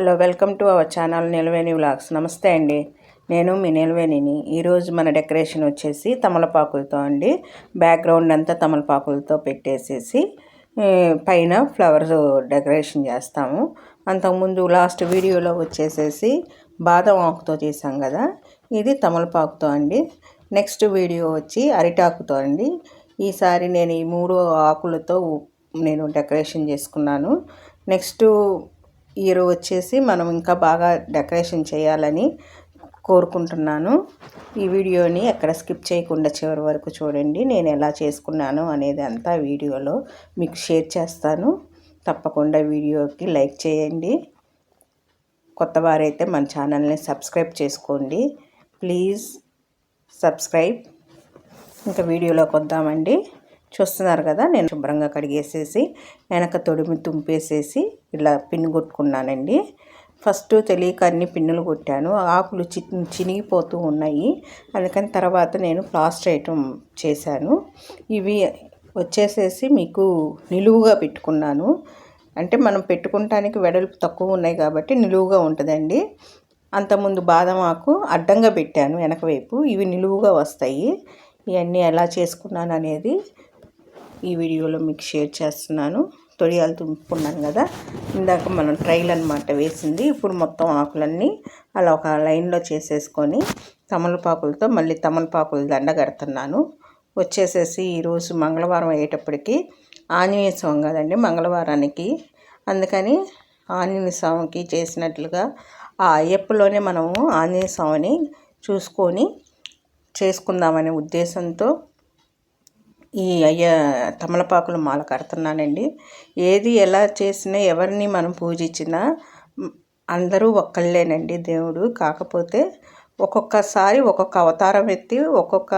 Hello welcome to our channel Nilaveni vlogs. నమస్తే అండి. నేను మీ నిలవేణిని. ఈరోజు మన డెకరేషన్ వచ్చేసి తమలపాకులతో అండి. బ్యాక్గ్రౌండ్ అంతా తమలపాకులతో పెట్టేసేసి పైన ఫ్లవర్స్ డెకరేషన్ చేస్తాము. అంతకుముందు లాస్ట్ వీడియోలో వచ్చేసేసి బాదం ఆకుతో చేసాం కదా. ఇది తమలపాకుతో అండి. నెక్స్ట్ వీడియో వచ్చి అరిటాకుతో అండి. ఈసారి నేను ఈ మూడు ఆకులతో నేను డెకరేషన్ చేసుకున్నాను. నెక్స్ట్ ఇయర్ వచ్చేసి మనం ఇంకా బాగా డెకరేషన్ చేయాలని కోరుకుంటున్నాను. ఈ వీడియోని ఎక్కడ స్కిప్ చేయకుండా చివరి వరకు చూడండి. నేను ఎలా చేసుకున్నాను అనేది అంతా వీడియోలో మీకు షేర్ చేస్తాను. తప్పకుండా వీడియోకి లైక్ చేయండి. కొత్త వారైతే మన ఛానల్ని సబ్స్క్రైబ్ చేసుకోండి. Please subscribe. ఇంకా వీడియోలోకి వద్దామండి. చూస్తున్నారు కదా నేను శుభ్రంగా కడిగేసేసి వెనక తొడిమి తుంపేసేసి ఇలా పిన్ను కొట్టుకున్నానండి. ఫస్ట్ తెలియక అన్ని పిన్నులు కొట్టాను. ఆకులు చి చినిగిపోతూ ఉన్నాయి. అందుకని తర్వాత నేను ప్లాస్టర్ ఐటమ్ చేశాను. ఇవి వచ్చేసేసి మీకు నిలువుగా పెట్టుకున్నాను. అంటే మనం పెట్టుకుంటానికి వెడల్పు తక్కువ ఉన్నాయి కాబట్టి నిలువుగా ఉంటుందండి. అంతకుముందు బాదం ఆకు అడ్డంగా పెట్టాను వెనక వైపు. ఇవి నిలువుగా వస్తాయి. ఇవన్నీ ఎలా చేసుకున్నాను అనేది ఈ వీడియోలో మీకు షేర్ చేస్తున్నాను. తొడియాలు తుంపుకున్నాను కదా. ఇందాక మనం ట్రైల్ అనమాట వేసింది. ఇప్పుడు మొత్తం ఆకులన్నీ అలా ఒక లైన్లో చేసేసుకొని తమలపాకులతో మళ్ళీ తమలపాకులు దండ కడుతున్నాను. వచ్చేసేసి ఈరోజు మంగళవారం అయ్యేటప్పటికి ఆంజనేయ స్వామి కదండి మంగళవారానికి. అందుకని ఆంజనేయ స్వామికి చేసినట్లుగా ఆ అయ్యప్పలోనే మనము ఆంజనేయ స్వామిని చూసుకొని చేసుకుందామనే ఉద్దేశంతో ఈ అయ్య తమలపాకులు మాల కడుతున్నానండి. ఏది ఎలా చేసినా ఎవరిని మనం పూజించినా అందరూ ఒక్కళ్ళేనండి దేవుడు. కాకపోతే ఒక్కొక్కసారి ఒక్కొక్క అవతారం ఎత్తి ఒక్కొక్క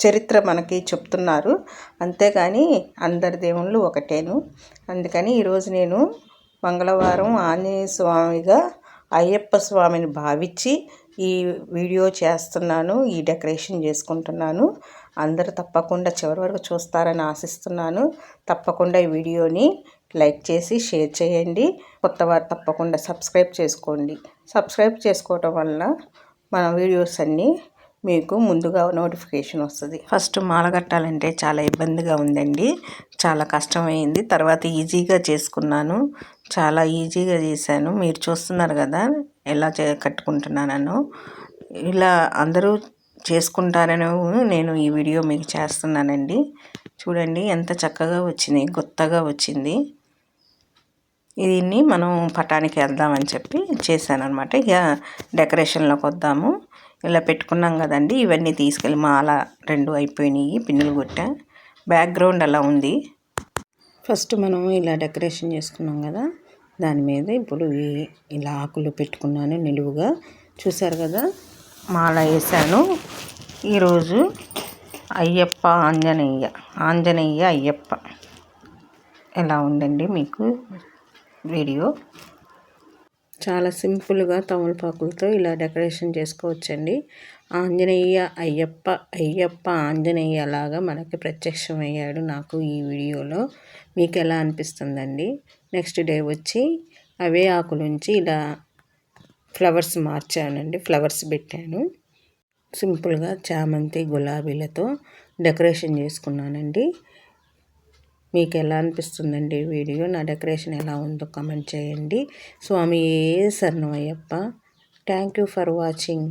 చరిత్ర మనకి చెప్తున్నారు. అంతేగాని అందరి దేవుళ్ళు ఒకటేను. అందుకని ఈరోజు నేను మంగళవారం ఆంజనేయ స్వామిగా అయ్యప్ప స్వామిని భావించి ఈ వీడియో చేస్తున్నాను ఈ డెకరేషన్ చేసుకుంటున్నాను. అందరూ తప్పకుండా చివరి వరకు చూస్తారని ఆశిస్తున్నాను. తప్పకుండా ఈ వీడియోని లైక్ చేసి షేర్ చేయండి. కొత్త వారు తప్పకుండా సబ్స్క్రైబ్ చేసుకోండి. సబ్స్క్రైబ్ చేసుకోవటం వల్ల మన వీడియోస్ అన్నీ మీకు ముందుగా నోటిఫికేషన్ వస్తుంది. ఫస్ట్ మాల కట్టాలంటే చాలా ఇబ్బందిగా ఉందండి. చాలా కష్టమైంది. తర్వాత ఈజీగా చేసుకున్నాను. చాలా ఈజీగా చేశాను. మీరు చూస్తున్నారు కదా ఎలా చే కట్టుకుంటున్నానో ఇలా అందరూ చేసుకుంటారని నేను ఈ వీడియో మీకు చేస్తున్నానండి. చూడండి ఎంత చక్కగా వచ్చింది కొత్తగా వచ్చింది. దీన్ని మనం పటానికి వెళ్దామని చెప్పి చేశాను అనమాట ఇక డెకరేషన్లోకి వద్దాము. ఇలా పెట్టుకున్నాం కదండి ఇవన్నీ తీసుకెళ్ళి మాల రెండు అయిపోయినాయి పిన్నులు కొట్టా. బ్యాక్గ్రౌండ్ అలా ఉంది. ఫస్ట్ మనం ఇలా డెకరేషన్ చేసుకున్నాం కదా. దాని మీద ఇప్పుడు ఇలా ఆకులు పెట్టుకున్నాను నిలువుగా. చూసారు కదా? మాల వేసాను ఈరోజు అయ్యప్ప ఆంజనేయ ఆంజనేయ అయ్యప్ప. ఎలా ఉందండి మీకు వీడియో? చాలా సింపుల్గా తమలపాకులతో ఇలా డెకరేషన్ చేసుకోవచ్చండి. ఆంజనేయ అయ్యప్ప అయ్యప్ప ఆంజనేయ లాగా మనకి ప్రత్యక్షమయ్యాడు నాకు ఈ వీడియోలో. మీకు ఎలా అనిపిస్తుందండి? నెక్స్ట్ డే వచ్చి అవే ఆకులుంచి ఇలా ఫ్లవర్స్ మార్చానండి ఫ్లవర్స్ పెట్టాను. సింపుల్గా చామంతి గులాబీలతో డెకరేషన్ చేసుకున్నానండి. మీకు ఎలా అనిపిస్తుందండి వీడియో? నా డెకరేషన్ ఎలా ఉందో కమెంట్ చేయండి. స్వామి ఏ శరణం Ayyappa thank you for watching.